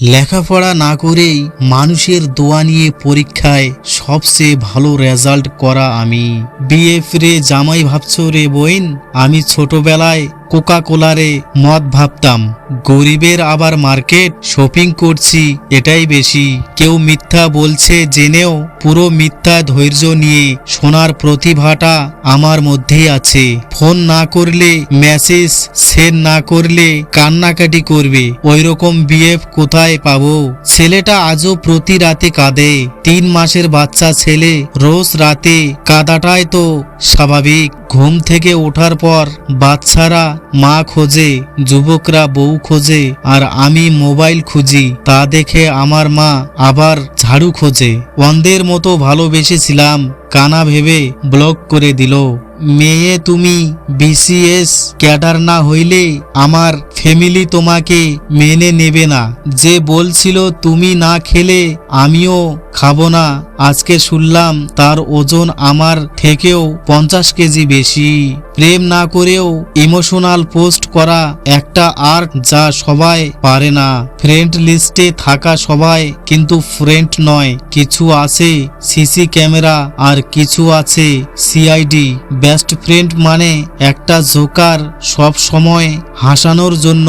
লেখাপড়া না করেই মানুষের দোয়া নিয়ে পরীক্ষায় সবচেয়ে ভালো রেজাল্ট করা আমি। বিএফ রে জামাই ভাবছ রে বইন? আমি ছোটবেলায় কোকা কোলারে মদ ভাবতাম। গরিবের আবার মার্কেট শপিং করছি, এটাই বেশি। কেউ মিথ্যা বলছে জেনেও পুরো মিথ্যা ধৈর্য নিয়ে শোনার প্রতিভাটা আমার মধ্যেই আছে। ফোন না করলে মেসেজ সেন্ড না করলে কান্নাকাটি করবে। ওইরকম বিএফ কোথায় পাবো? ছেলেটা আজও প্রতি রাতে কাঁদে। তিন মাসের বাচ্চা ছেলে রোজ রাতে কাদাটাই তো স্বাভাবিক। ঘুম থেকে ওঠার পর বাচ্চারা মা খোঁজে, যুবকরা বউ খোঁজে আর আমি মোবাইল খুঁজি। তা দেখে আমার মা আবার ঝাড়ু খোঁজে। অন্ধের মতো ভালোবেসেছিলাম, কানা ভেবে ব্লক করে দিল। মেয়ে তুমি বিসিএস ক্যাডার না হইলে আমার ফ্যামিলি তোমাকে মেনে নেবে না। যে বলছিল তুমি না খেলে আমিও খাব না, আজকে শুনলাম তার ওজন আমার থেকেও পঞ্চাশ কেজি বেশি। প্রেম না করেও ইমোশনাল পোস্ট করা একটা আর্ট যা সবাই পারে না। ফ্রেন্ড লিস্টে থাকা সবাই কিন্তু ফ্রেন্ড নয়, কিছু আছে সিসি ক্যামেরা আর কিছু আছে সিআইডি বেস্ট ফ্রেন্ড মানে একটা জোকার সব সময় হাসানোর জন্য,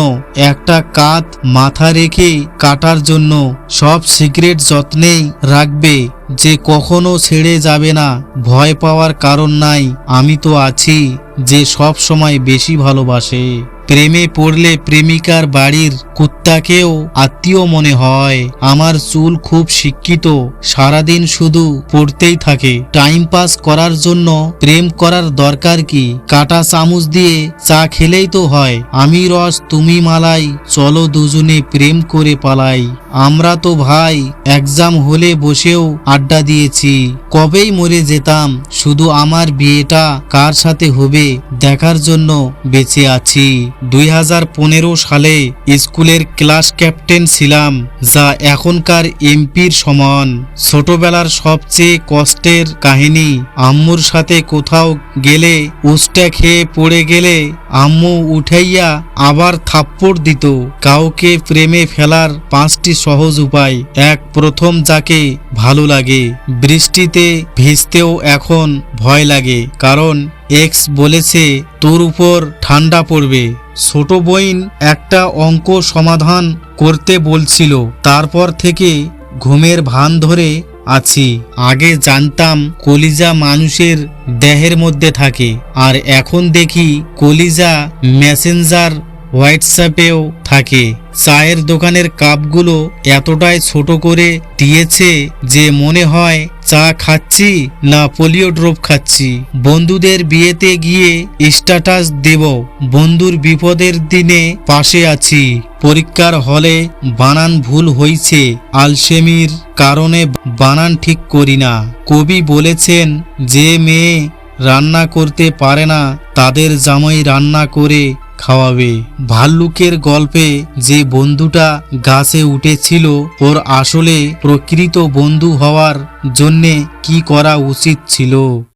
একটা কাত মাথা রেখে কাটার জন্য। সব সিক্রেট যত্নেই রাখবে যে কখনো ছেড়ে যাবে না। ভয় পাওয়ার কারণ নাই। আমি তো আছি যে সব সময় বেশি ভালোবাসে। প্রেমে পড়লে প্রেমিকার বাড়ির কুত্তাকেও আত্মীয় মনে হয়। আমার চুল খুব শিক্ষিত, সারাদিন শুধু পড়তেই থাকে। টাইম পাস করার জন্য প্রেম করার দরকার কি? কাটা চামচ দিয়ে চা খেলেই তো হয়। আমি রস, তুমি মালাই, চলো দুজনে প্রেম করে পালাই। আমরা তো ভাই এক্সাম হলে বসেও আড্ডা দিয়েছি। কবেই মরে যেতাম? শুধু আমার বিয়েটা কার সাথে হবে? দেখার জন্য বেঁচে আছি। দুই হাজার পনেরো সালে স্কুলের ক্লাস ক্যাপ্টেন ছিলাম, যা এখনকার এমপির সমান। ছোটবেলার সবচেয়ে কষ্টের কাহিনী, আম্মুর সাথে কোথাও গেলে উস্টা খেয়ে পড়ে গেলে আম্মু উঠাইয়া আবার থাপ্পড় দিত। কাউকে প্রেমে ফেলার পাঁচটি সহজ উপায়। এক, প্রথম যাকে ভালো লাগে। বৃষ্টিতে ভিজতেও এখন ভয় লাগে। কারণ এক্স বলেছে, তোর উপর ঠান্ডা পড়বে। ছোট বইন একটা অঙ্ক সমাধান করতে বলছিল। তারপর থেকে ঘুমের ভান ধরে আছি। আগে জানতাম কলিজা মানুষের দেহের মধ্যে থাকে। আর এখন দেখি কলিজা মেসেঞ্জার, হোয়াটসঅ্যাপেও থাকে। চায়ের দোকানের কাপগুলো এতটাই ছোট করে দিয়েছে যে মনে হয় চা খাচ্ছি না পোলিও ড্রপ খাচ্ছি। বন্ধুদের বিয়েতে গিয়ে স্ট্যাটাস দেব। বন্ধুর বিপদের দিনে পাশে আছি। পরীক্ষার হলে বানান ভুল হইছে। আলসেমির কারণে বানান ঠিক করি না। কবি বলেছেন, যে মেয়ে রান্না করতে পারে না, তাদের জামাই রান্না করে খাওয়াবে। ভাল্লুকের গল্পে যে বন্ধুটা গাছে উঠেছিল, ওর আসলে প্রকৃত বন্ধু হওয়ার জন্যে কি করা উচিত ছিল?